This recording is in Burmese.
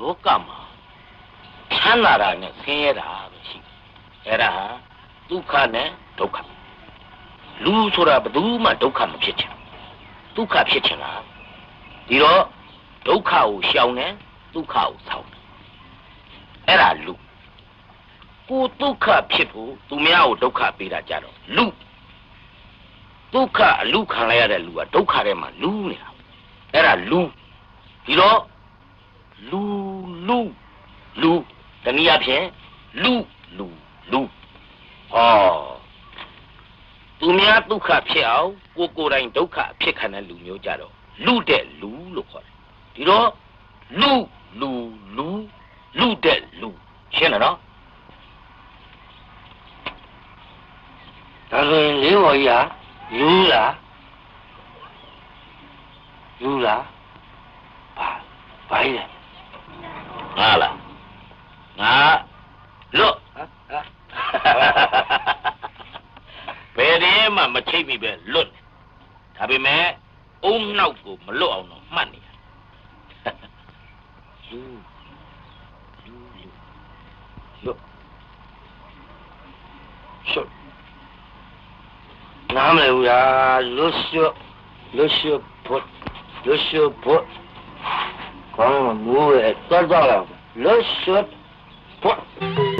လောကမှာချမ်းသာတာနဲ့ဆင်းရဲတာပဲရှိတယ်အဲ့ဒါဟာဒုက္ခနဲ့ဒုက္ခလူဆိုတာဘယ်သူမှဒုက္ခမဖြစ်ချင်ဘူးဒုက္ခဖြစ်ချင်တာဒီတော့ဒုက္ခကိုရှောင်တယ်ဒုက္ခကိုဆောင်းတယ်အဲ့ဒါလူကိုဒုက္ခဖြစ်ဖို့သူများကိုဒုက္ခပေးတာကြတော့လူဒုက္ခအလူခံလိုက်ရတဲ့လူကဒုက္ခထဲမှာလူနေတာအဲ့ဒါလူဒီတော့လူ လူလူတနည်းအားဖြင့်လူလူလူဟောသူများဒုက္ခဖြစ်အောင်ကိုကိုယ်တိုင်ဒုက္ခဖြစ်ခံတဲ့လူမျိုးကြတော့လူတဲ့လူလို့ခေါ်တယ်ဒီတော့လူလူလူလူတဲ့လူရှင်းလားနော်ဒါဆိုရင်လေးဘော်ကြီးဟာလူလားလူလားဘာဘာကြီးလဲ ငါလားငါလွတ်ဟမ်ဟမ်ဘယ်တည်းမှမချိတ်မိပဲလွတ်တယ်ဒါပေမဲ့အုံနောက်ကိုမလွတ်အောင်တော့မှတ်နေရလူလူလူလွတ်ရှုပ်နားမလဲဘူးလားလွတ်ရှုပ်လွတ်ရှုပ်ဖို့လွတ်ရှုပ်ဖို့ကောင်းမမိုးရဲ့တော် တော်လားလွတ်ရှုပ်ဖို့